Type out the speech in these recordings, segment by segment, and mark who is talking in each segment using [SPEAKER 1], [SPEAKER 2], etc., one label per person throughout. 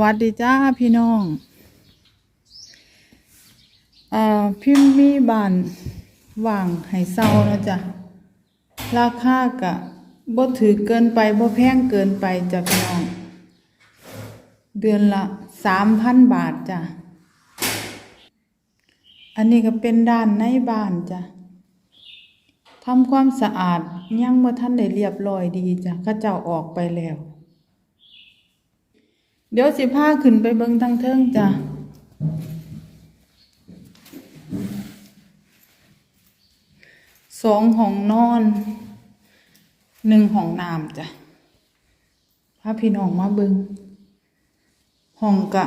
[SPEAKER 1] วัสดีจ้าพี่น้องอ่าพิมพ์มีบ้านว่างให้เซาเนาะจ้ะราคากะบ่ถือเกินไปบ่แพงเกินไปจ้ะพี่น้อง เดือนละสามพันบาทจ้ะอันนี้ก็เป็นด้านในบ้านจ้ะทำความสะอาดยังบ่ทันได้เรียบร้อยดีจ้ะเขาเจ้าออกไปแล้ว เดี๋ยวสิพาขึ้นไปเบิงทางเทิงจ้ะสองห้องนอนหนึ่งห้องน้ำจ้ะพาพี่น้องมาเบิงห้องกะ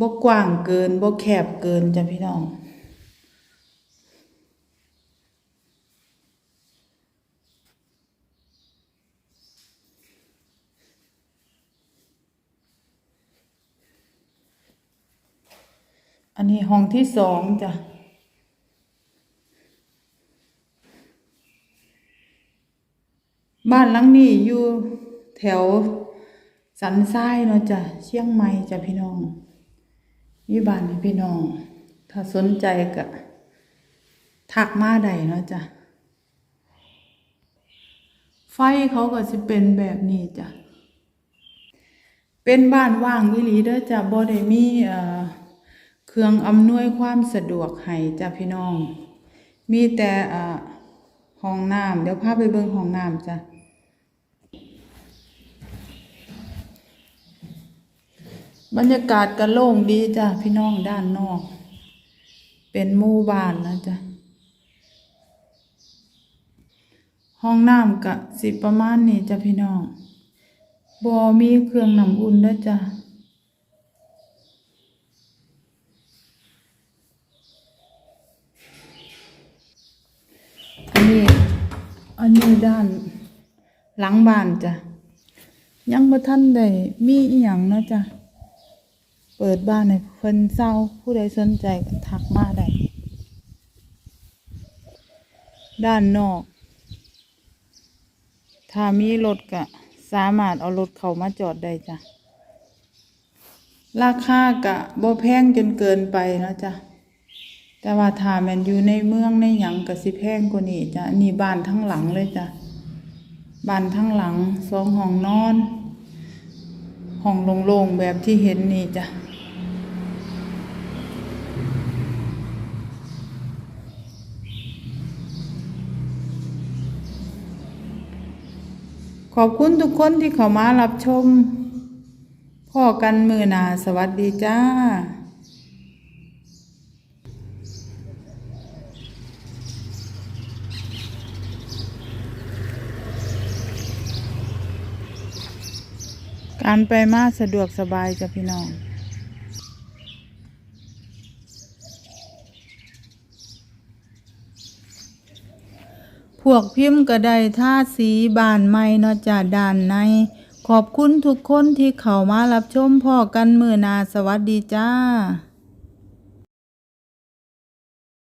[SPEAKER 1] บ่กว้างเกินบ่แคบเกินจ้ะพี่น้อง อันนี้ห้องที่สองจ้ะบ้านหลังนี้อยู่แถวสันทรายเนาะจ้ะเชียงใหม่จ้ะพี่น้องอยู่บ้านพี่น้อง ถ้าสนใจก็ทักมาได้เนาะจ้ะไฟเขาก็จะเป็นแบบนี้จ้ะเป็นบ้านว่างวิลีเด้อจ้ะบ่ได้มีเอ่อ เครื่องอำนวยความสะดวกให้จ้ะพี่น้อง มีแต่อ่อห้องน้ำเดี๋ยวพาไปเบิ่งห้องน้ำจ้ะบรรยากาศก็โล่งดีจ้ะพี่น้องด้านนอก เป็นหมู่บ้านนะจ้ะห้องน้ำก็สิประมาณนี้จ้ะพี่น้องบ่มีเครื่องน้ำอุ่นเด้อจ้ะ อั นี้ อันนี้ด้าน หลังบ้านจ้ะ ยังบ่ทันได้มีอีหยังเนาะจ้ะ เปิดบ้านให้เพิ่นเศร้าผู้ใดสนใจก็ทักมาได้ ด้านนอก ถ้ามีรถก็สามารถเอารถเข้ามาจอดได้จ้ะ ราคากะบ่แพงจนเกินไปนะจ้ะ แต่ว่าถ้าแมันอยู่ในเมืองในหยังก็สิแพงกว่านี้จ้ะนี่บ้านทั้งหลังเลยจ้ะบ้านทั้งหลังสองห้องนอนห้องโล่งๆแบบที่เห็นนี่จ้ะขอบคุณทุกคนที่เข้ามารับชมพ่อกันมือนาสวัสดีจ้า การไปมาสะดวกสบายจ้ะพี่น้อง พวกพิมพ์ก็ได้ท่าสีบานไม้เนาะจ้ะด้านใน ขอบคุณทุกคนที่เข้ามารับชมพ่อกันมือนาสวัสดีจ้า